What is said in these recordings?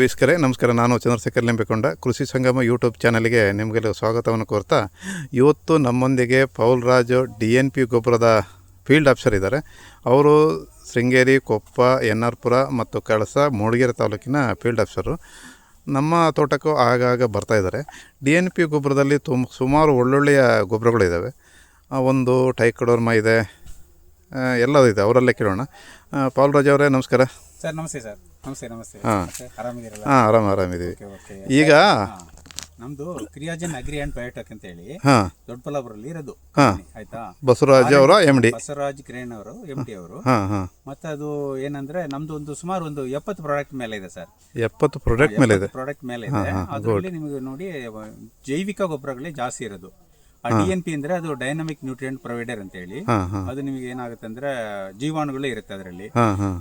ವೀಕ್ಷಕರೇ ನಮಸ್ಕಾರ. ನಾನು ಚಂದ್ರಶೇಖರ್ ಲಿಂಬೆಕೊಂಡ. ಕೃಷಿ ಸಂಗಮ ಯೂಟ್ಯೂಬ್ ಚಾನಲ್ಗೆ ನಿಮಗೆಲ್ಲ ಸ್ವಾಗತವನ್ನು ಕೋರ್ತಾ, ಇವತ್ತು ನಮ್ಮೊಂದಿಗೆ Paul Raju, D N P ಗೊಬ್ಬರದ ಫೀಲ್ಡ್ ಆಫೀಸರ್ ಇದ್ದಾರೆ. ಅವರು ಶೃಂಗೇರಿ, ಕೊಪ್ಪ ಎನ್ ಆರ್ ಮತ್ತು ಕಳಸ, ಮೂಡಿಗೆರೆ ತಾಲೂಕಿನ ಫೀಲ್ಡ್ ಆಫೀಸರು. ನಮ್ಮ ತೋಟಕ್ಕೂ ಆಗಾಗ ಬರ್ತಾ ಇದ್ದಾರೆ. ಡಿ ಎನ್ ಪಿ ಗೊಬ್ಬರದಲ್ಲಿ ತುಂಬ ಸುಮಾರು ಒಳ್ಳೊಳ್ಳೆಯ ಗೊಬ್ಬರಗಳಿದ್ದಾವೆ ಒಂದು ಟೈಕಡೋರ್ಮ ಇದೆ. ಎಲ್ಲದೂ ಇದೆ. ಅವರಲ್ಲೇ ಕೇಳೋಣ. ಪೌಲ್ ರಾಜ್ ಅವರೇ, ನಮಸ್ಕಾರ. ಸರ್, ನಮಸ್ತೆ ಸರ್. ನಮಸ್ತೆ ನಮಸ್ತೆ. ಆರಾಮಿದ್ದೀರಲ್ಲ? ಹಾಂ ಆರಾಮ ಆರಾಮಿದ್ದೀವಿ. ಓಕೆ ಈಗ? ನಮ್ದು ಕ್ರಿಯಾಜನ್ ಅಗ್ರಿ ಅಂಡ್ ಬಯೋಟೆಕ್ ಅಂತ ಹೇಳಿ ದೊಡ್ಡಬಳ್ಳಾಪುರಲ್ಲಿ ಇರೋದು company, ಆಯ್ತಾ? ಬಸವರಾಜ್ ಅವರ ಎಂ ಡಿ ಬಸವರಾಜ್ ಕಿರಣ್ ಅವರು ಎಂ ಡಿ ಅವರು. ಹಾಂ ಹಾಂ. ಮತ್ತೆ ಅದು ಏನಂದ್ರೆ ನಮ್ದು ಒಂದು ಸುಮಾರು ಒಂದು ಎಪ್ಪತ್ತು ಪ್ರಾಡಕ್ಟ್ ಮೇಲೆ ಇದೆ ಸರ್. ಎಪ್ಪತ್ತು ಪ್ರಾಡಕ್ಟ್ ಮೇಲೆ ಇದೆ. ಪ್ರಾಡಕ್ಟ್ ಮೇಲೆ ಇದೆ. ಅದರಲ್ಲಿ ನಿಮಗೆ ನೋಡಿ ಜೈವಿಕ ಗೊಬ್ಬರಗಳೇ ಜಾಸ್ತಿ ಇರೋದು. ಡಿ ಎನ್ ಪಿ ಅಂದ್ರೆ ಅದು ಡೈನಾಮಿಕ್ ನ್ಯೂಟ್ರಿಯೆಂಟ್ ಪ್ರೊವೈಡರ್ ಅಂತ ಹೇಳಿ ಅದು ನಿಮಗೆ ಏನಾಗುತ್ತೆ ಅಂದ್ರೆ ಜೀವಾಣುಗಳು ಇರುತ್ತೆ ಅದರಲ್ಲಿ.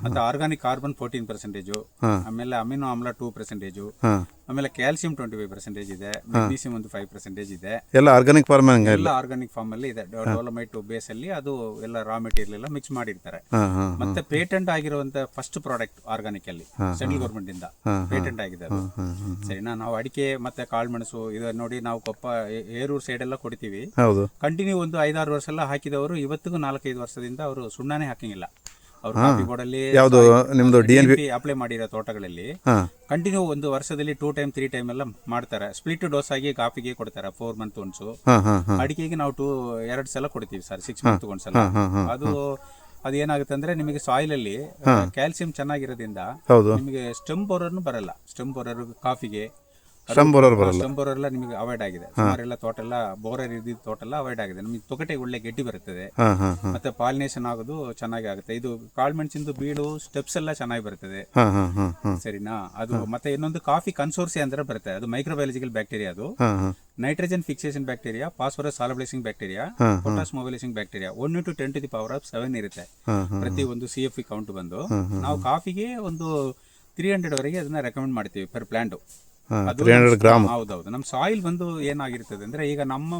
ಮತ್ತೆ ಆರ್ಗಾನಿಕ್ ಕಾರ್ಬನ್ ಫೋರ್ಟೀನ್ ಪರ್ಸೆಂಟೇಜು. ಆಮೇಲೆ ಅಮಿನೋ ಆಮ್ಲ ಟೂ ಪರ್ಸೆಂಟೇಜ್ ಆಮೇಲೆ ಕ್ಯಾಲ್ಸಿಯಂ ಟ್ವೆಂಟಿ ಫೈವ್ ಪರ್ಸೆಂಟೇಜ್ ಇದೆ ಮೆಗ್ನೀಸಿಯಂ ಒಂದು ಫೈವ್ ಪರ್ಸೆಂಟೇಜ್ ಇದೆ. ಎಲ್ಲ ಆರ್ಗಾನಿಕ್ ಫಾರ್ಮ್ ಎಲ್ಲ ಆರ್ಗಾನಿಕ್ ಫಾರ್ಮ್ ಅಲ್ಲಿ ಇದೆ. ಡೆವಲಪ್ಮೆಂಟ್ ಬೇಸ್ ಅಲ್ಲಿ ಅದು ಎಲ್ಲ ರಾ ಮೆಟೀರಿಯಲ್ ಎಲ್ಲ ಮಿಕ್ಸ್ ಮಾಡಿರ್ತಾರೆ. ಮತ್ತೆ ಪೇಟೆಂಟ್ ಆಗಿರುವಂತ ಫಸ್ಟ್ ಪ್ರಾಡಕ್ಟ್ ಆರ್ಗಾನಿಕ್ ಅಲ್ಲಿ ಸೆಂಟ್ರಲ್ ಗೌರ್ಮೆಂಟ್ ಇಂದ ಪೇಟೆಂಟ್ ಆಗಿದೆ ಅದು. ಸರಿನಾ? ನಾವು ಅಡಿಕೆ ಮತ್ತೆ ಕಾಳುಮೆಣಸು ಇದು ನೋಡಿ ನಾವು ಕೊಪ್ಪ ಏರೂರ್ ಸೈಡ್ ಎಲ್ಲ ಕೊಡ್ತೀವಿ. ಕಂಟಿನ್ಯೂ ಒಂದು ಐದಾರು ವರ್ಷ ಎಲ್ಲ ಹಾಕಿದವರು ಇವತ್ತಿಗೂ ನಾಲ್ಕೈದು ವರ್ಷದಿಂದ ಅವರು ಸುಣ್ಣನೇ ಹಾಕಿಂಗಿಲ್ಲ. ಯಾವುದು ನಿಮ್ದು ಡಿ ಎನ್ ಪಿ ಅಪ್ಲೈ ಮಾಡಿರೋ ತೋಟಗಳಲ್ಲಿ ಕಂಟಿನ್ಯೂ ಒಂದು ವರ್ಷದಲ್ಲಿ ಟೂ ಟೈಮ್ ತ್ರೀ ಟೈಮ್ ಎಲ್ಲ ಮಾಡ್ತಾರೆ. ಸ್ಪ್ಲಿಟ್ ಡೋಸ್ ಆಗಿ ಕಾಫಿಗೆ ಕೊಡ್ತಾರೆ ಫೋರ್ ಮಂತ್ ಒನ್ಸು ಅಡಿಕೆಗೆ ನಾವು ಟೂ ಎರಡು ಸಲ ಕೊಡ್ತೀವಿ ಸರ್ ಸಿಕ್ಸ್ ಮಂತ್ ಒಂದ್ಸಲ. ಅದು ಅದೇನಾಗುತ್ತೆ ಅಂದ್ರೆ ನಿಮಗೆ ಸಾಯಿಲ್ ಅಲ್ಲಿ ಕ್ಯಾಲ್ಸಿಯಂ ಚೆನ್ನಾಗಿರೋದ್ರಿಂದ ನಿಮಗೆ ಸ್ಟೆಮ್ ಬೋರರ್ನು ಬರಲ್ಲ. ಸ್ಟೆಮ್ ಬೋರರ್ ಕಾಫಿಗೆ ಬರೋರು ಬರಲ್ಲ ಸ್ಟೆಮ್ ಬೋರರ್ ಎಲ್ಲ ನಿಮಗೆ ಅವಾಯ್ಡ್ ಆಗಿದೆ. ಸುಮಾರೆಲ್ಲ ತೋಟ ಎಲ್ಲ ಬೋರರ್ ಇದ್ದಿದ್ದ ತೋಟ ಎಲ್ಲ ಅವಾಯ್ಡ್ ಆಗಿದೆ. ನಮಗೆ ತೊಗಟೆ ಒಳ್ಳೆ ಗೆಡ್ಡಿ ಬರುತ್ತದೆ. ಮತ್ತೆ ಪಾಲಿನೇಷನ್ ಆಗೋದು ಚೆನ್ನಾಗಿ ಆಗುತ್ತೆ. ಇದು ಕಾಳ್ಮೆಣಸಿಂದು ಬೀಳು ಸ್ಟೆಪ್ಸ್ ಎಲ್ಲ ಚೆನ್ನಾಗಿ ಬರ್ತದೆ. ಸರಿನಾ? ಅದು ಮತ್ತೆ ಇನ್ನೊಂದು ಕಾಫಿ ಕನ್ಸೋರ್ಸಿ ಅಂದ್ರೆ ಬರುತ್ತೆ. ಅದು ಮೈಕ್ರೋಬಯಾಲಜಿಕಲ್ ಬ್ಯಾಕ್ಟೀರಿಯಾ ಅದು. Nitrogen fixation bacteria phosphorus solubilizing bacteria potash mobilizing bacteria one to ten to the power of seven ಇರುತ್ತೆ. ಪ್ರತಿ ಒಂದು ಸಿ ಎಫ್ ಕೌಂಟ್ ಬಂದು. ನಾವು ಕಾಫಿಗೆ ಒಂದು ತ್ರೀ ಹಂಡ್ರೆಡ್ ವರೆಗೆ ಅದನ್ನ ರೆಕಮೆಂಡ್ ಮಾಡ್ತೀವಿ per plant three hundred gram. ಹೌದೌದು. ನಮ್ಮ ಸಾಯಿಲ್ ಬಂದು ಏನಾಗಿರ್ತದೆ ಅಂದ್ರೆ ಈಗ ನಮ್ಮ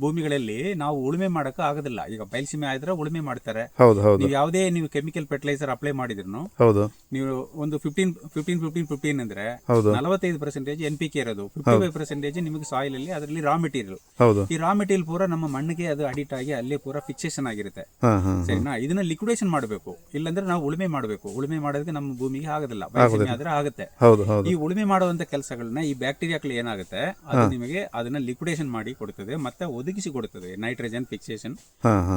ಭೂಮಿಗಳಲ್ಲಿ ನಾವು ಉಳುಮೆ ಮಾಡಕ್ಕೆ ಆಗೋದಿಲ್ಲ. ಈಗ ಬಯಲುಸೀಮೆ ಆದ್ರೆ ಉಳುಮೆ ಮಾಡ್ತಾರೆ. ಹೌದು ಹೌದು. ನೀವು ಯಾವುದೇ ನೀವು ಕೆಮಿಕಲ್ ಫರ್ಟಿಲೈಸರ್ ಅಪ್ಲೈ ಮಾಡಿದ್ರು ಹೌದು. ನೀವು ಒಂದು ಫಿಫ್ಟೀನ್ ಫಿಫ್ಟೀನ್ ಫಿಫ್ಟೀನ್ ಫಿಫ್ಟೀನ್ ಅಂದ್ರೆ ನಲವತ್ತೈದು ಪರ್ಸೆಂಟೇಜ್ ಎನ್ ಪಿ ಕೆ ಇರೋದು. ಫಿಫ್ಟಿ ಫೈವ್ ಪರ್ಸೆಂಟೇಜ್ ನಿಮಗೆ ಸಾಯಿಲ್ ಅಲ್ಲಿ ಅದರಲ್ಲಿ ರಾ ಮೆಟೀರಿಯಲ್ ಹೌದು. ಈ ರಾ ಮೆಟೀರಿಯಲ್ ಪೂರ ನಮ್ಮ ಮಣ್ಣಿಗೆ ಅದು ಅಡಿಟ್ ಆಗಿ ಅಲ್ಲೇ ಪೂರ ಫಿಕ್ಸೇಷನ್ ಆಗಿರುತ್ತೆ. ಸರಿನಾ? ಇದನ್ನ ಲಿಕ್ವಿಡೇಷನ್ ಮಾಡಬೇಕು. ಇಲ್ಲಾಂದ್ರೆ ನಾವು ಉಳುಮೆ ಮಾಡಬೇಕು. ಉಳುಮೆ ಮಾಡೋದಕ್ಕೆ ನಮ್ಮ ಭೂಮಿಗೆ ಆಗೋದಿಲ್ಲ. ಬಯಲುಸೀಮೆ ಆದ್ರೆ ಆಗುತ್ತೆ. ಈ ಉಳುಮೆ ಮಾಡುವಂತ ಕೆಲಸಗಳನ್ನ ಈ ಬ್ಯಾಕ್ಟೀರಿಯಾಗಳು ಏನಾಗುತ್ತೆ? ಅದು ನಿಮಗೆ ಅದನ್ನ ಲಿಕ್ವಿಡೇಷನ್ ಮಾಡಿ ಕೊಡುತ್ತದೆ ಮತ್ತೆ ಒದಗಿಸಿ ಕೊಡುತ್ತದೆ ನೈಟ್ರೋಜನ್ ಫಿಕ್ಸೇಷನ್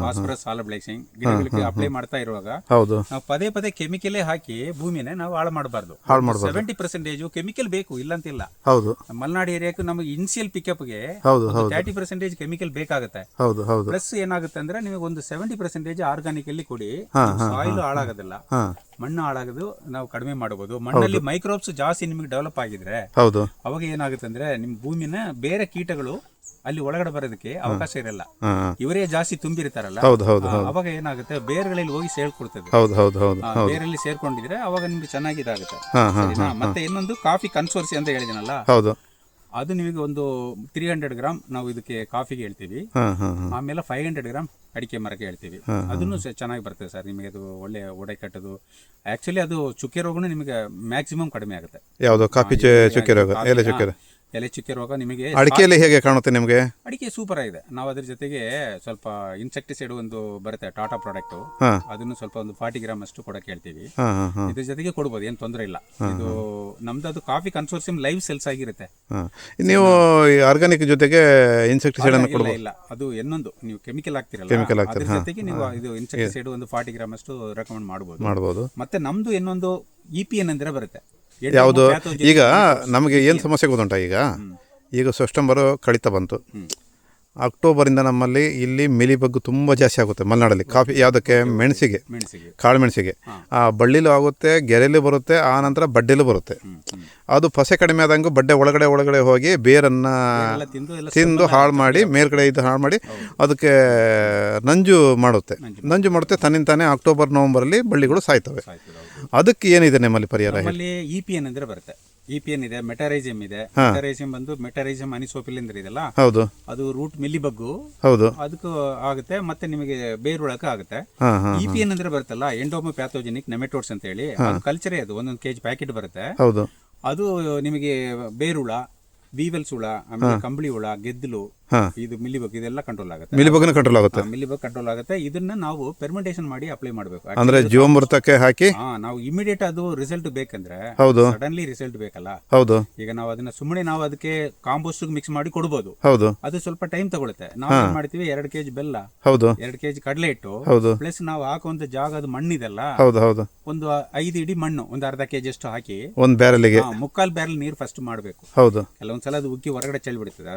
ಫಾಸ್ಫರಸ್ ಸಾಲಬ್ಲೈಸಿಂಗ್ ಗಿಡಗಳಿಗೆ ಅಪ್ಲೈ ಮಾಡ್ತಾ ಇರುವಾಗ ಹೌದು. ನಾವು ಪದೇ ಪದೇ ಕೆಮಿಕಲ್ ಹಾಕಿ ಭೂಮಿನೇ ನಾವು ಹಾಳು ಮಾಡಬಾರ್ದು. ಸೆವೆಂಟಿ ಪರ್ಸೆಂಟೇಜ್ ಕೆಮಿಕಲ್ ಬೇಕು ಇಲ್ಲಂತಿಲ್ಲ. ಹೌದು. ಮಲೆನಾಡು ಏರಿಯಾಕ್ಕೆ ನಮಗೆ ಇನ್ಸಿಯಲ್ ಪಿಕಪ್ಗೆ ಗೆ ತರ್ಟಿ ಪರ್ಸೆಂಟೇಜ್ ಕೆಮಿಕಲ್ ಬೇಕಾಗುತ್ತೆ. ಹೌದು ಹೌದು. ಪ್ಲಸ್ ಏನಾಗುತ್ತೆ ಅಂದ್ರೆ ನಿಮಗೆ ಒಂದು ಸೆವೆಂಟಿ ಪರ್ಸೆಂಟೇಜ್ ಆರ್ಗಾನಿಕ್ ಅಲ್ಲಿ ಕೊಡಿ. ಸಾಯಿಲ್ ಹಾಳಾಗೋದಿಲ್ಲ. ಮಣ್ಣು ಹಾಳಾಗೋದು ನಾವು ಕಡಿಮೆ ಮಾಡಬಹುದು ಮಣ್ಣಲ್ಲಿ ಮೈಕ್ರೋಬ್ಸ್ ಜಾಸ್ತಿ ನಿಮಗೆ ಡೆವಲಪ್ ಆಗಿದ್ರೆ ಹೌದು. ಅವಾಗ ಏನಾಗುತ್ತೆ ಅಂದ್ರೆ ನಿಮ್ ಭೂಮಿನ ಬೇರೆ ಕೀಟಗಳು ಅಲ್ಲಿ ಒಳಗಡೆ ಬರೋದಕ್ಕೆ ಅವಕಾಶ ಇರಲ್ಲ. ಇವರೇ ಜಾಸ್ತಿ ತುಂಬಿರ್ತಾರಲ್ಲ ಅವಾಗ ಏನಾಗುತ್ತೆ? ಬೇರ್ಗಳಲ್ಲಿ ಹೋಗಿ ಸೇರ್ಕೊಡ್ತದೆ. ಬೇರಲ್ಲಿ ಸೇರ್ಕೊಂಡಿದ್ರೆ ಅವಾಗ ನಿಮ್ಗೆ ಚೆನ್ನಾಗಿ ಇದಾಗುತ್ತೆ. ಮತ್ತೆ ಇನ್ನೊಂದು ಕಾಫಿ ಕನ್ಸೋರ್ಸಿ ಅಂತ ಹೇಳಿದಿನಲ್ಲ? ಅದು ನಿಮಗೆ ಒಂದು ತ್ರೀ ಹಂಡ್ರೆಡ್ ಗ್ರಾಮ್ ನಾವು ಇದಕ್ಕೆ ಕಾಫಿಗೆ ಹೇಳ್ತೀವಿ. ಆಮೇಲೆ ಫೈವ್ ಹಂಡ್ರೆಡ್ ಗ್ರಾಮ್ ಅಡಿಕೆ ಮರಕ್ಕೆ ಹೇಳ್ತೀವಿ. ಅದನ್ನು ಚೆನ್ನಾಗಿ ಬರ್ತದೆ ಸರ್. ನಿಮಗೆ ಅದು ಒಳ್ಳೆ ಒಡೆ ಕಟ್ಟೋದು. ಆಕ್ಚುಲಿ ಅದು ಚುಕ್ಕೆ ರೋಗನು ನಿಮಗೆ ಮ್ಯಾಕ್ಸಿಮಮ್ ಕಡಿಮೆ ಆಗುತ್ತೆ. ಯಾವುದು? ಕಾಫಿ ಚುಕ್ಕೆ ರೋಗ ಎಲೆ ಚುಕ್ಕೆ ಎಲೆ ಚುಕ್ಕೆ ರೋಗ ನಿಮಗೆ ಅಡಿಕೆಯಲ್ಲಿ ಹೇಗೆ ಕಾಣುತ್ತೆ ನಿಮಗೆ? ಅಡಿಕೆ ಸೂಪರ್ ಆಗಿದೆ. ನಾವು ಅದ್ರ ಜೊತೆಗೆ ಸ್ವಲ್ಪ ಇನ್ಸೆಕ್ಟಿಸೈಡ್ ಒಂದು ಬರುತ್ತೆ ಟಾಟಾ ಪ್ರಾಡಕ್ಟ್ ಅದನ್ನು ಸ್ವಲ್ಪ ಒಂದು ಫಾರ್ಟಿ ಗ್ರಾಮ್ ಅಷ್ಟು ಕೊಡಕ್ಕೆ ಹೇಳ್ತೀವಿ. ಹಾಂ ಇದ್ರ ಜೊತೆಗೆ ಕೊಡ್ಬೋದು ಏನು ತೊಂದರೆ ಇಲ್ಲ. ಇದು ನಮ್ದು ಅದು ಕಾಫಿ ಕನ್ಸೋರ್ಸಿಯಂ ಲೈವ್ ಸೆಲ್ಸ್ ಆಗಿರುತ್ತೆ. ನೀವು ಆರ್ಗಾನಿಕ್ ಜೊತೆಗೆ ಇನ್ಸೆಕ್ಟಿಸೈಡ್ ಅನ್ನು ಇಲ್ಲ ಅದು ಇನ್ನೊಂದು ನೀವು ಕೆಮಿಕಲ್ ಹಾಕ್ತಿರಲ್ಲ ಕೆಮಿಕಲ್ ಅದ್ರ ಜೊತೆಗೆ ನೀವು ಇದು ಇನ್ಸೆಕ್ಟಿಸೈಡ್ ಒಂದು ಫಾರ್ಟಿ ಗ್ರಾಮ್ ಅಷ್ಟು ರೆಕಮೆಂಡ್ ಮಾಡಬಹುದು ಮಾಡ್ಬೋದು. ಮತ್ತೆ ನಮ್ದು ಇನ್ನೊಂದು ಇ ಪಿ ಎನ್ ಅಂದ್ರೆ ಬರುತ್ತೆ. ಯಾವುದು? ಈಗ ನಮಗೆ ಏನು ಸಮಸ್ಯೆ ಗೊತ್ತುಂಟ ಈಗ? ಈಗ ಸೆಪ್ಟೆಂಬರು ಕಳೀತಾ ಬಂತು. ಅಕ್ಟೋಬರಿಂದ ನಮ್ಮಲ್ಲಿ ಇಲ್ಲಿ ಮಿಲಿಬಗ್ಗು ತುಂಬ ಜಾಸ್ತಿ ಆಗುತ್ತೆ ಮಲೆನಾಡಲ್ಲಿ. ಕಾಫಿ ಯಾವುದಕ್ಕೆ? ಮೆಣಸಿಗೆ. ಮೆಣಸಿಗೆ. ಕಾಳು ಮೆಣಸಿಗೆ. ಆ ಬಳ್ಳಿಲೂ ಆಗುತ್ತೆ ಗೆರೆಲೂ ಬರುತ್ತೆ ಆ ನಂತರ ಬಡ್ಡೆಲೂ ಬರುತ್ತೆ. ಅದು ಫಸೆ ಕಡಿಮೆ ಆದಂಗೆ ಬಡ್ಡೆ ಒಳಗಡೆ ಒಳಗಡೆ ಹೋಗಿ ಬೇರನ್ನು ತಿಂದು ಹಾಳು ಮಾಡಿ ಮೇಲ್ಗಡೆ ಇದು ಹಾಳು ಮಾಡಿ ಅದಕ್ಕೆ ನಂಜು ಮಾಡುತ್ತೆ. ನಂಜು ಮಾಡುತ್ತೆ. ತನ್ನಿಂದ ತಾನೇ ಅಕ್ಟೋಬರ್ ನವಂಬರಲ್ಲಿ ಬಳ್ಳಿಗಳು ಸಾಯ್ತವೆ. ಅದಕ್ಕೆ ಏನಿದೆ ನಿಮ್ಮಲ್ಲಿ ಪರಿಹಾರ ಇ ಪಿ ಏನಂದರೆ ಬರುತ್ತೆ. ಇ ಪಿ ಎನ್ ಇದೆ ಮೆಟರೈಸಿಯಂ ಇದೆ. ಮೆಟರೈಸಿಯಂ ಬಂದು ಮೆಟರೈಸಿಯಂ ಅನಿಸೋಪಿಲಿಂದ್ರ ಇದೆಲ್ಲ ಹೌದು. ಅದು ರೂಟ್ ಮಿಲಿಬಗ್ಗು ಹೌದು. ಅದಕ್ಕೂ ಆಗುತ್ತೆ ಮತ್ತೆ ನಿಮಗೆ ಬೇರುಳಕ ಆಗುತ್ತೆ. ಇಪಿಎನ್ ಹಾಂ ಇ ಪಿ ಎನ್ ಅಂದ್ರೆ ಬರುತ್ತಲ್ಲ ಎಂಡೋಮೋ ಪ್ಯಾಥೋಜೆನಿಕ್ ನೆಮೆಟೋಡ್ಸ್ ಅಂತ ಹೇಳಿ. ಕಲ್ಚರ್ ಅದು ಒಂದೊಂದು ಕೆಜಿ ಪ್ಯಾಕೆಟ್ ಬರುತ್ತೆ. ಹೌದು. ಅದು ನಿಮಗೆ ಬೇರುಳ ಬೀವೆಲ್ಸ್ ಹುಳ ಆಮೇಲೆ ಕಂಬಳಿ ಹುಳ ಗೆದ್ದಲು. ಇದು ಮಿಲಿಬಗ್ ಇದೆಲ್ಲ ಕಂಟ್ರೋಲ್ ಆಗುತ್ತೆ. ಮಿಲಿಬಗ್ನ ಕಂಟ್ರೋಲ್ ಆಗುತ್ತೆ. ಮಿಲಿಬಗ್ ಕಂಟ್ರೋಲ್ ಆಗುತ್ತೆ. ಇದನ್ನ ನಾವು ಪೆರ್ಮೆಂಟೇಷನ್ ಮಾಡಿ ಅಪ್ಲೈ ಮಾಡಬೇಕು. ಅಂದ್ರೆ ಜೀವಮೃತಕ್ಕೆ ಹಾಕಿ? ಹಾ ನಾವು ಇಮಿಡಿಯೇಟ್ ಅದು ರಿಸಲ್ಟ್ ಬೇಕಂದ್ರೆ ಹೌದು. ಸಡನ್ಲಿ ರಿಸಲ್ಟ್ ಬೇಕಲ್ಲ? ಹೌದು. ಈಗ ನಾವು ಅದನ್ನ ಸುಮ್ಮನೆ ನಾವು ಅದಕ್ಕೆ ಕಾಂಪೋಸ್ಟ್ ಮಿಕ್ಸ್ ಮಾಡಿ ಕೊಡಬಹುದು ಹೌದು. ಅದು ಸ್ವಲ್ಪ ಟೈಮ್ ತಗೊಳುತ್ತೆ. ನಾವು ಏನ್ ಮಾಡ್ತೀವಿ? ಎರಡು ಕೆಜಿ ಬೆಲ್ಲ ಹೌದು. ಎರಡು ಕೆಜಿ ಕಡಲೆ ಹಿಟ್ಟು ಹೌದು. ಪ್ಲಸ್ ನಾವು ಹಾಕುವಂತ ಜಾಗ ಅದು ಮಣ್ಣಿದೆಲ್ಲ ಹೌದು ಹೌದು. ಒಂದು ಐದು ಇಡಿ ಮಣ್ಣು ಒಂದು ಅರ್ಧ ಕೆಜಿ ಅಷ್ಟು ಹಾಕಿ ಒಂದು ಬ್ಯಾರಲ್ ಮುಕ್ಕಾಲ್ ಬ್ಯಾರಲ್ ನೀರು ಫಸ್ಟ್ ಮಾಡಬೇಕು. ಹೌದು. ಕೆಲವೊಂದ್ಸಲ ಅದು ಉಕ್ಕಿ ಹೊರಗಡೆ ಚೆಲ್ಬಿಡ್ತದೆ.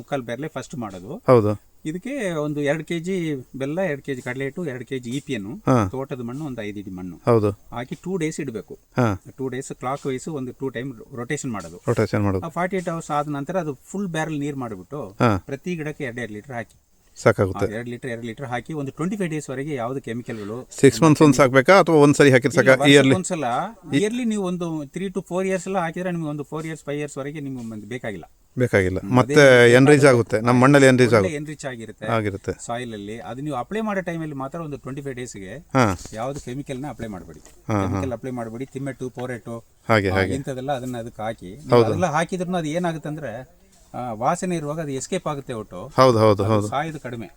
ಮುಕ್ಕಾಲ್ ಬ್ಯಾರಲೆ ಫಸ್ಟ್ ಮಾಡೋದು. ಹೌದು. ಇದಕ್ಕೆ ಒಂದು ಎರಡು ಕೆಜಿ ಬೆಲ್ಲ ಎರಡು ಕೆಜಿ ಕಡಲೆ ಹಿಟ್ಟು ಎರಡು ಕೆಜಿ ಇಪಿಯನ್ನು ಹಾ. ತೋಟದ ಮಣ್ಣು ಒಂದು ಐದು ಇಡಿ ಮಣ್ಣು. ಹೌದು. ಹಾಕಿ ಟೂ ಡೇಸ್ ಇಡಬೇಕು. ಟೂ ಡೇಸ್ ಕ್ಲಾಕ್ ವೈಸ್ ಒಂದು ಟೂ ಟೈಮ್ ರೊಟೇಷನ್ ಮಾಡೋದು. ರೊಟೇಷನ್ ಮಾಡೋದು. ಫಾರ್ಟಿ ಏಟ್ ಅವರ್ಸ್ ಆದ ನಂತರ ಅದು ಫುಲ್ ಬ್ಯಾರಲ್ ನೀರು ಮಾಡಿಬಿಟ್ಟು ಪ್ರತಿ ಗಿಡಕ್ಕೆ ಎರಡು ಎರಡು ಲೀಟರ್ ಹಾಕಿ. ಸಾಕಾಗುತ್ತೆ. ಎರಡು ಲೀಟರ್ ಎರಡು ಲೀಟರ್ ಹಾಕಿ ಒಂದು ಟ್ವೆಂಟಿ ಫೈವ್ ಡೇಸ್ ವರೆಗೆ ಯಾವ್ದು ಕೆಮಿಕಲ್ಗಳು ಸಿಕ್ಸ್ ಮಂತ್ಸ್ ಒಂದು ಸಾಕಬೇಕಾ? ಅಥವಾ ಒಂದು ಸರಿ ಹಾಕಿದ್ರೆ ಸಾಕ? ಇಯರ್ಲಿ ಒಂದ್ಸಲ ಇಯರ್ಲಿ ನೀವು ಒಂದು ತ್ರೀ ಟು ಫೋರ್ ಇಯರ್ಸ್ ಎಲ್ಲ ಹಾಕಿದ್ರೆ ನಿಮ್ಗೆ ಒಂದು ಫೋರ್ ಇಯರ್ಸ್ ಫೈವ್ ಇಯರ್ಸ್ ವರೆಗೆ ನಿಮ್ಗೆ ಬೇಕಾಗಿಲ್ಲ. ಬೇಕಾಗಿಲ್ಲ. ಮತ್ತೆ ಎನ್ರೀಚ್ ಆಗುತ್ತೆ. ನಮ್ಮ ಮಣ್ಣಲ್ಲಿ ಎನ್ರೀಚ್ ಆಗುತ್ತೆ. ಎನ್ರಿಚ್ ಆಗಿರುತ್ತೆ ಆಗಿರುತ್ತೆ. ಸಾಯಿಲ್ ಅಲ್ಲಿ. ಅದು ನೀವು ಅಪ್ಲೈ ಮಾಡೋ ಟೈಮಲ್ಲಿ ಮಾತ್ರ ಒಂದು ಟ್ವೆಂಟಿ ಫೈವ್ ಡೇಸ್ಗೆ ಯಾವ್ದು ಕೆಮಿಕಲ್ನ ಅಪ್ಲೈ ಮಾಡಬೇಡಿ. ಕೆಮಿಕಲ್ ಅಪ್ಲೈ ಮಾಡಬೇಡಿ. ತಿಮ್ಮೆಟ್ಟು ಪೋರೆಟು ಹಾಗೆ ಹಾಗೆ. ಇಂಥದ್ದೆಲ್ಲ ಅದನ್ನ ಅದಕ್ಕೆ ಹಾಕಿ. ಅದೆಲ್ಲ ಹಾಕಿದ್ರು ಅದು ಏನಾಗುತ್ತೆ ಅಂದ್ರೆ ವಾಸನೆ ಇರುವಾಗ ಅದು ಎಸ್ಕೇಪ್ ಆಗುತ್ತೆ ಒಟ್ಟು. ಹೌದು ಹೌದು ಹೌದು. ಸಾಯೋದು ಕಡಿಮೆ.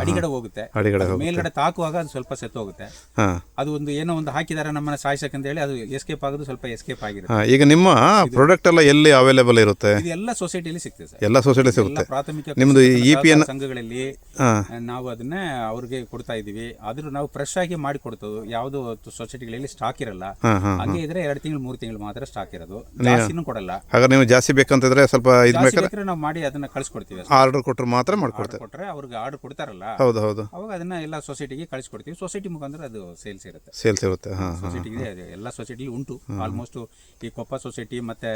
ಅಡಿಗಡೆ ಹೋಗುತ್ತೆ. ಅಡಿಗಡೆ ಮೇಲ್ಗಡೆ ತಾಕುವಾಗ ಅದು ಸ್ವಲ್ಪ ಸೆತ್ತು ಹೋಗುತ್ತೆ ಹಾಂ. ಅದು ಒಂದು ಏನೋ ಒಂದು ಹಾಕಿದಾರೆ ನಮ್ಮನ್ನ ಸಾಯಿಸಕ್ಕಂತ ಹೇಳಿ ಅದು ಎಸ್ಕೇಪ್ ಆಗೋದು ಸ್ವಲ್ಪ ಎಸ್ಕೇಪ್ ಆಗಿರುತ್ತೆ. ಈಗ ನಿಮ್ಮ ಪ್ರಾಡಕ್ಟ್ ಎಲ್ಲ ಎಲ್ಲಿ ಅವೈಲೇಬಲ್ ಇರುತ್ತೆ? ಎಲ್ಲ ಸೊಸೈಟಿಯಲ್ಲಿ ಸಿಗ್ತದೆ ಸರ್. ಎಲ್ಲ ಸೊಸೈಟಿ ಸಿಗುತ್ತೆ. ಪ್ರಾಥಮಿಕ ನಿಮ್ದು ಇಪಿಎನ್ ಸಹಕಾರ ಸಂಘಗಳಲ್ಲಿ ನಾವು ಅದನ್ನ ಅವ್ರಿಗೆ ಕೊಡ್ತಾ ಇದೀವಿ ಆದ್ರೂ ನಾವು ಫ್ರೆಶ್ ಆಗಿ ಮಾಡಿ ಕೊಡ್ತೇವೆ. ಯಾವುದು ಸೊಸೈಟಿಗಳಲ್ಲಿ ಸ್ಟಾಕ್ ಇರಲ್ಲ. ಹಂಗೆ ಇದ್ರೆ ಎರಡು ತಿಂಗಳು ಮೂರು ತಿಂಗಳು ಮಾತ್ರ ಸ್ಟಾಕ್ ಇರೋದು. ಜಾಸ್ತಿನೂ ಕೊಡಲ್ಲ. ಹಾಗಾದ್ರೆ ನೀವು ಜಾಸ್ತಿ ಬೇಕಂತಂದ್ರೆ ಸ್ವಲ್ಪ ಇದು ಬೇಕಾದ್ರೆ ನಾವು ಮಾಡಿ ಅದನ್ನ ಕಳಿಸ್ಕೊಡ್ತೀವಿ ಆರ್ಡರ್ ಕೊಟ್ಟರೆ ಮಾತ್ರ ಮಾಡ್ಕೊಡ್ತಾರೆ. ಕೊಟ್ರೆ ಅವ್ರಿಗೆ ಆರ್ಡರ್ ಕೊಡ್ತಾರಲ್ಲ ಹೌದು ಹೌದು. ಅವಾಗ ಅದನ್ನ ಎಲ್ಲ ಸೊಸೈಟಿಗೆ ಕಳಿಸ್ಕೊಡ್ತೀವಿ. ಸೊಸೈಟಿ ಮುಖಾಂತರ ಅದು ಸೇಲ್ಸ್ ಇರುತ್ತೆ. ಸೇಲ್ಸ್ ಇರುತ್ತೆ ಹಾಂ ಹಾಂ ಸೊಸೈಟಿಗೆ ಎಲ್ಲ ಸೊಸೈಟಿಲಿ ಉಂಟು. ಆಲ್ಮೋಸ್ಟ್ ಈ ಕೊಪ್ಪ ಸೊಸೈಟಿ ಮತ್ತೆ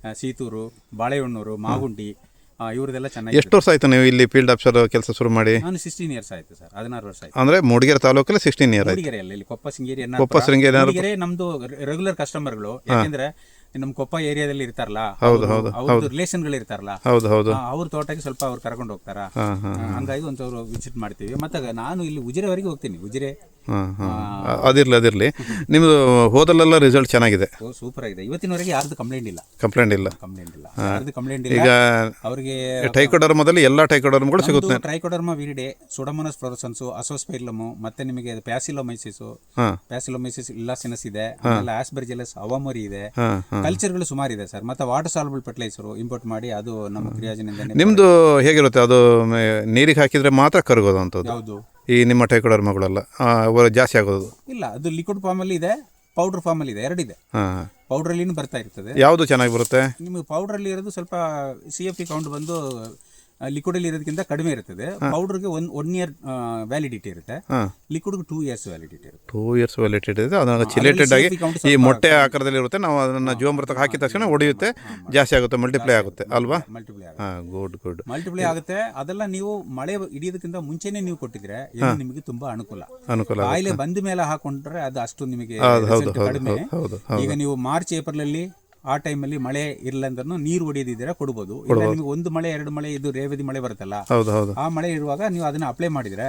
ಆ, ಸೀತೂರು ಬಾಳೆಹೊನ್ನೂರು ಮಾಗುಂಡಿ ಆ, ಇವ್ರದೆಲ್ಲ ಚೆನ್ನಾಗಿ ಎಷ್ಟು ವರ್ಷ ಆಯ್ತು ನೀವು ಇಲ್ಲಿ ಫೀಲ್ಡ್ ಆಫೀಸರ್ ಕೆಲಸ ಶುರು ಮಾಡಿ? ನಾನು ಸಿಕ್ಸ್ಟೀನ್ ಇಯರ್ಸ್ ಆಯ್ತು ಸರ್ ಹದಿನಾರು ವರ್ಷ ಆಯ್ತು. ಅಂದರೆ ಮೂಡಿಗೆರೆ ತಾಲೂಕಲ್ಲಿ ಸಿಕ್ಸ್ಟೀನ್ ಇಯರ್ ಆಯ್ತು. ಮೂಡಿಗೆರೆಯಲ್ಲಿ ಇಲ್ಲಿ ಕೊಪ್ಪ ಸಿಂಗೇರಿ ಕೊಪ್ಪ ಶೃಂಗೇರಿ ನಮ್ದು ರೆಗ್ಯುಲರ್ ಕಸ್ಟಮರ್ಗಳು ಯಾಕೆಂದ್ರೆ ನಮ್ಮ ಕೊಪ್ಪ ಏರಿಯಾದಲ್ಲಿ ಇರ್ತಾರಲ್ಲ ಹೌದು, ಹೌದು ಅವ್ರದ್ದು ರಿಲೇಷನ್ಗಳು ಇರ್ತಾರಲ್ಲ ಹೌದು ಹೌದು. ಆ, ಅವ್ರ ತೋಟಕ್ಕೆ ಸ್ವಲ್ಪ ಅವ್ರು ಕರ್ಕೊಂಡು ಹೋಗ್ತಾರ? ಹಂಗಾಗಿ ಒಂದ್ ವಿಸಿಟ್ ಮಾಡ್ತೀವಿ. ಮತ್ತೆ ನಾನು ಇಲ್ಲಿ ಉಜಿರೆವರೆಗೆ ಹೋಗ್ತೀನಿ. ಉಜಿರೆ ಹಾಂ ಹಾಂ. ಅದಿರಲಿ ಅದಿರಲಿ. ನಿಮ್ಮದು ಹೋದಲ್ಲೆಲ್ಲ ರಿಸಲ್ಟ್ ಚೆನ್ನಾಗಿದೆ. ಸೂಪರ್ ಆಗಿದೆ. ಇವತ್ತಿನವರೆಗೆ ಯಾರ್ದು ಕಂಪ್ಲೇಂಟ್ ಇಲ್ಲ? ಕಂಪ್ಲೇಂಟ್ ಇಲ್ಲ. ಕಂಪ್ಲೇಂಟ್ ಇಲ್ಲ. ಯಾರ್ದು ಕಂಪ್ಲೇಂಟ್ ಇಲ್ಲ? ಈಗ ಅವರಿಗೆ ಟೈಕೋಡರ್ಮದಲ್ಲಿ ಎಲ್ಲ ಕೂಡ ಸಿಗುತ್ತೆ. ಟ್ರೈಕೋಡರ್ಮಾ ವಿರಿಡೆ ಸುಡಮನಸ್ ಫ್ಲೋರಸನ್ಸು ಅಸೋಸ್ಪೈರ್ಲಮು ಮತ್ತೆ ನಿಮಗೆ ಪ್ಯಾಸಿಲೋಮೈಸಿಸ್ ಪ್ಯಾಸಿಲೊಮೈಸಿಸ್ ಇಲ್ಲಾಸಿನಸ್ ಇದೆ ಆಮೇಲೆ ಆಸ್ಬರ್ಜಿಲಸ್ ಅವಮರಿ ಇದೆ. ಕಲ್ಚರ್ಗಳು ಸುಮಾರು ಇದೆ ಸರ್. ಮತ್ತೆ ವಾಟರ್ ಸಾಲ್ಬಲ್ ಫರ್ಟಿಲೈಸರು ಇಂಪೋರ್ಟ್ ಮಾಡಿ ಅದು ನಮ್ಮ ಕ್ರಿಯಾಜನಿಂದ ನಿಮ್ಮದು ಹೇಗಿರುತ್ತೆ? ಅದು ನೀರಿಗೆ ಹಾಕಿದ್ರೆ ಮಾತ್ರ ಕರಗೋದು ಅಂತದ್ದು ಯಾವುದು? ಈ ನಿಮ್ಮ ಟೈಕೋಡರ್ಮಗಳೆಲ್ಲ ಅವರ ಜಾಸ್ತಿ ಆಗೋದು. ಇಲ್ಲ ಅದು ಲಿಕ್ವಿಡ್ ಫಾರ್ಮ್ ಅಲ್ಲಿ ಇದೆ ಪೌಡರ್ ಫಾರ್ಮ್ ಅಲ್ಲಿ ಇದೆ ಎರಡಿದೆ. ಹಾಂ. ಪೌಡರ್ ಅಲ್ಲಿ ಬರ್ತಾ ಇರ್ತದೆ. ಯಾವುದು ಚೆನ್ನಾಗಿ ಬರುತ್ತೆ? ನಿಮಗೆ ಪೌಡರ್ ಅಲ್ಲಿ ಇರೋದು ಸ್ವಲ್ಪ ಸಿ ಎಫ್ ಟಿ ಕೌಂಟ್ ಬಂದು ಲಿಕ್ವಿಡ್ ಅಲ್ಲಿ ಇರೋದಕ್ಕಿಂತ ಕಡಿಮೆ ಇರ್ತದೆ. ಪೌಡರ್ಗೆ ಒನ್ ಒನ್ ಇಯರ್ ವ್ಯಾಲಿಡಿಟಿ ಇರುತ್ತೆ. ಲಿಕ್ವಿಡ್ ಲಿಕ್ವಿಡ್ಗೆ ಟೂ ಇಯರ್ಸ್ ವ್ಯಾಲಿಡಿಟಿ ಇರುತ್ತೆ. ಟೂ ಇಯರ್ಸ್ ವ್ಯಾಲಿಡಿಟಿ ಇದೆ ಅದನ್ನ ಚಿಲೇಟೆಡ್ ಆಗಿ ಈ ಮೊಟ್ಟೆ ಆಕಾರದಲ್ಲಿ ಇರುತ್ತೆ. ನಾವು ಅದನ್ನ ಜೀವಾಮೃತಕ್ಕೆ ಹಾಕಿದ ತಕ್ಷಣ ಒಡೆಯುತ್ತೆ. ಜಾಸ್ತಿ ಆಗುತ್ತೆ ಮಲ್ಟಿಪ್ಲೈ ಆಗುತ್ತೆ. ಅಲ್ವಾ? ಮಲ್ಟಿಪ್ಲೈ ಗುಡ್ ಗುಡ್ ಮಲ್ಟಿಪ್ಲೈ ಆಗುತ್ತೆ. ಅದೆಲ್ಲ ನೀವು ಮಳೆ ಹಿಡಿಯೋದಕ್ಕಿಂತ ಮುಂಚೆನೆ ನೀವು ಕೊಟ್ಟಿದ್ರೆ ಇದು ನಿಮಗೆ ತುಂಬಾ ಅನುಕೂಲ. ಅನುಕೂಲ ಕಾಯಿಲೆ ಬಂದ ಮೇಲೆ ಹಾಕೊಂಡ್ರೆ ಅದು ಅಷ್ಟು ನಿಮಗೆ ಕಡಿಮೆ. ಈಗ ನೀವು ಮಾರ್ಚ್ ಏಪ್ರಿಲ್ ಅಲ್ಲಿ ಆ ಟೈಮಲ್ಲಿ ಮಳೆ ಇಲ್ಲ ಅಂದ್ರೂ ನೀರು ಹೊಡೆಯದಿದ್ರೆ ಕೊಡಬಹುದು ಇಲ್ಲ ನಿಮಗೆ ಒಂದು ಮಳೆ ಎರಡು ಮಳೆ ಇದು ರೇವದಿ ಮಳೆ ಬರುತ್ತಲ್ಲ ಆ ಮಳೆ ಇರುವಾಗ ನೀವು ಅದನ್ನ ಅಪ್ಲೈ ಮಾಡಿದ್ರೆ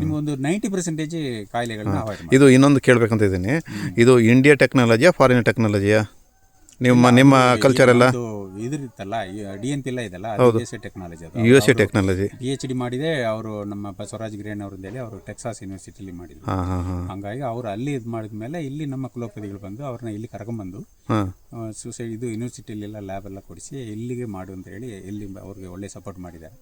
ನಿಮ್ಗೆ ಒಂದು ನೈಂಟಿ ಪರ್ಸೆಂಟೇಜ್ ಕಾಯಿಲೆಗಳನ್ನ ಇದು ಇನ್ನೊಂದು ಕೇಳಬೇಕಂತ ಇದ್ದೀನಿ. ಇದು ಇಂಡಿಯಾ ಟೆಕ್ನಾಲಜಿಯಾ ಫಾರಿನ್ ಟೆಕ್ನಾಲಜಿಯಾ ನಿಮ್ಮ ನಿಮ್ಮ ಕಲ್ಚರ್ ಎಲ್ಲ? ಇದು ಇದಿರುತ್ತಲ್ಲ ಡಿ ಎನ್ ಇಲ್ಲ ಇದೆಲ್ಲ ಅದು S technology U S A technology P H D ಮಾಡಿದೆ ಅವರು ನಮ್ಮ ಬಸವರಾಜ್ ಗಿರೇನ್ ಅವ್ರ ಹೇಳಿ ಅವರು ಟೆಕ್ಸಾಸ್ ಯೂನಿವರ್ಸಿಟಿಲಿ ಮಾಡಿದ್ರು. ಹಂಗಾಗಿ ಅವರು ಅಲ್ಲಿ ಇದು ಮಾಡಿದ್ಮೇಲೆ ಇಲ್ಲಿ ನಮ್ಮ ಕುಲಪತಿಗಳು ಬಂದು ಅವ್ರನ್ನ ಇಲ್ಲಿ ಕರ್ಕೊಂಬಂದು ಸೂಸೈಡ್ ಇದು ಯೂನಿವರ್ಸಿಟಿಲೆಲ್ಲ ಲ್ಯಾಬ್ ಎಲ್ಲ ಕೊಡಿಸಿ ಎಲ್ಲಿಗೆ ಮಾಡು ಅಂತ ಹೇಳಿ ಎಲ್ಲಿ ಅವ್ರಿಗೆ ಒಳ್ಳೆ ಸಪೋರ್ಟ್ ಮಾಡಿದ್ದಾರೆ.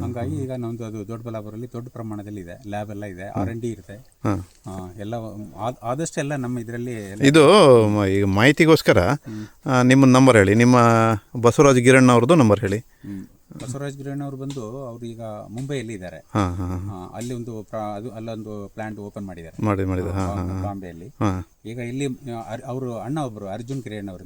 ಹಂಗಾಗಿ ಈಗ ನಮ್ದು ಅದು ದೊಡ್ಡಬಳ್ಳಾಪುರಲ್ಲಿ ದೊಡ್ಡ ಪ್ರಮಾಣದಲ್ಲಿ ಇದೆ ಲ್ಯಾಬ್ ಎಲ್ಲ ಇದೆ ಆರ್ ಎನ್ ಡಿ ಇರುತ್ತೆ. ಎಲ್ಲ ಆದ್- ಆದಷ್ಟು ಎಲ್ಲ ನಮ್ಮ ಇದರಲ್ಲಿ ಇದು ಈಗ ಮಾಹಿತಿಗೋಸ್ಕರ ನಿಮ್ಮ ನಂಬರ್ ಹೇಳಿ ನಿಮ್ಮ ಬಸವರಾಜ್ ಗಿರಣ್ಣ ಅವ್ರದ್ದು ನಂಬರ್ ಹೇಳಿ. ಬಸವರಾಜ್ ಗಿರಣ್ಣ ಅವರು ಬಂದು ಅವರು ಈಗ ಮುಂಬೈಯಲ್ಲಿ ಇದ್ದಾರೆ. ಅಲ್ಲಿ ಒಂದು ಅದು ಅಲ್ಲೊಂದು ಪ್ಲಾಂಟ್ ಓಪನ್ ಮಾಡಿದ್ದಾರೆ. ಮಾಡಿ ಮಾಡಿದ. ಬಾಂಬೆಯಲ್ಲಿ. ಈಗ ಇಲ್ಲಿ ಅವರು ಅಣ್ಣ ಒಬ್ಬರು ಅರ್ಜುನ್ ಕಿರಣ್ ಅವರು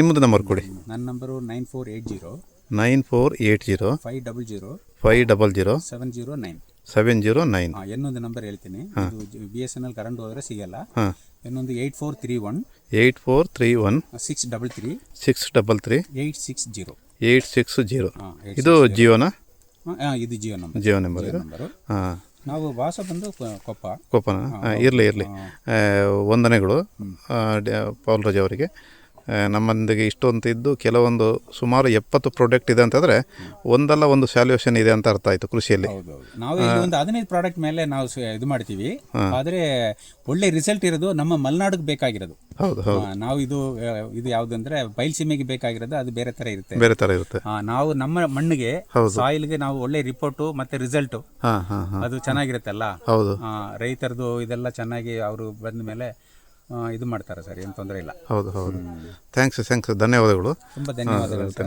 ನಿಮ್ಮದು ನಂಬರ್ ಕೊಡಿ. ನನ್ನ number nine four eight zero nine four eight zero five double zero five double zero seven zero nine seven zero nine ಇನ್ನೊಂದು ನಂಬರ್ ಹೇಳ್ತೀನಿ. ಇದು B S N L current ಹೋದ್ರೆ ಸಿಗಲ್ಲ. ಇನ್ನೊಂದು eight four three one eight four three one six double three six double three eight six zero eight six zero ಇದು ಜಿಯೋನಾ ಇದು Jio number Jio number ಇದು? ಹಾಂ. ನಾವು ವಾಸ ಬಂದು ಕೊಪ್ಪ. ಕೊಪ್ಪನ? ಇರಲಿ ಇರಲಿ. ವಂದನೆಗಳು. ಪೌಲ್ ರಾಜ್ ಅವರಿಗೆ. ನಮ್ಮೊಂದಿಗೆ ಇಷ್ಟೊಂದು ಇದ್ದು ಕೆಲವೊಂದು ಸುಮಾರು ಎಪ್ಪತ್ತು ಪ್ರಾಡಕ್ಟ್ ಇದೆ ಅಂತಂದರೆ ಒಂದಲ್ಲ ಒಂದು ಸ್ಯಾಲ್ಯೂಷನ್ ಇದೆ ಅಂತ ಅರ್ಥ ಆಯಿತು ಕೃಷಿಯಲ್ಲಿ. ನಾವು ಒಂದು ಹದಿನೈದು ಪ್ರಾಡಕ್ಟ್ ಮೇಲೆ ನಾವು ಇದು ಮಾಡ್ತೀವಿ. ಆದರೆ ಒಳ್ಳೆ ರಿಸಲ್ಟ್ ಇರೋದು ನಮ್ಮ ಮಲೆನಾಡಿಗೆ ಬೇಕಾಗಿರೋದು. ಹೌದು ನಾವು ಇದು ಇದು ಯಾವುದಂದ್ರೆ ಬಯಲ್ಸೀಮೆಗೆ ಬೇಕಾಗಿರೋದು ಅದು ಬೇರೆ ತರ ಇರುತ್ತೆ. ಬೇರೆ ತರ ಇರುತ್ತೆ. ನಾವು ನಮ್ಮ ಮಣ್ಣಿಗೆ ಸಾಯಿಲ್ಗೆ ನಾವು ಒಳ್ಳೆ ರಿಪೋರ್ಟು ಮತ್ತೆ ರಿಸಲ್ಟು ಹಾಂ ಹಾಂ ಹಾಂ. ಅದು ಚೆನ್ನಾಗಿರುತ್ತಲ್ಲ. ಹೌದು. ರೈತರದು ಇದೆಲ್ಲ ಚೆನ್ನಾಗಿ ಅವರು ಬಂದ ಮೇಲೆ ಇದು ಮಾಡ್ತಾರೆ ಸರ್ ಏನು ತೊಂದರೆ ಇಲ್ಲ. ಹೌದು ಹೌದು. ಥ್ಯಾಂಕ್ಸ್ ಥ್ಯಾಂಕ್ಸ್ ಧನ್ಯವಾದಗಳು. ತುಂಬ ಧನ್ಯವಾದಗಳು ಸರ್.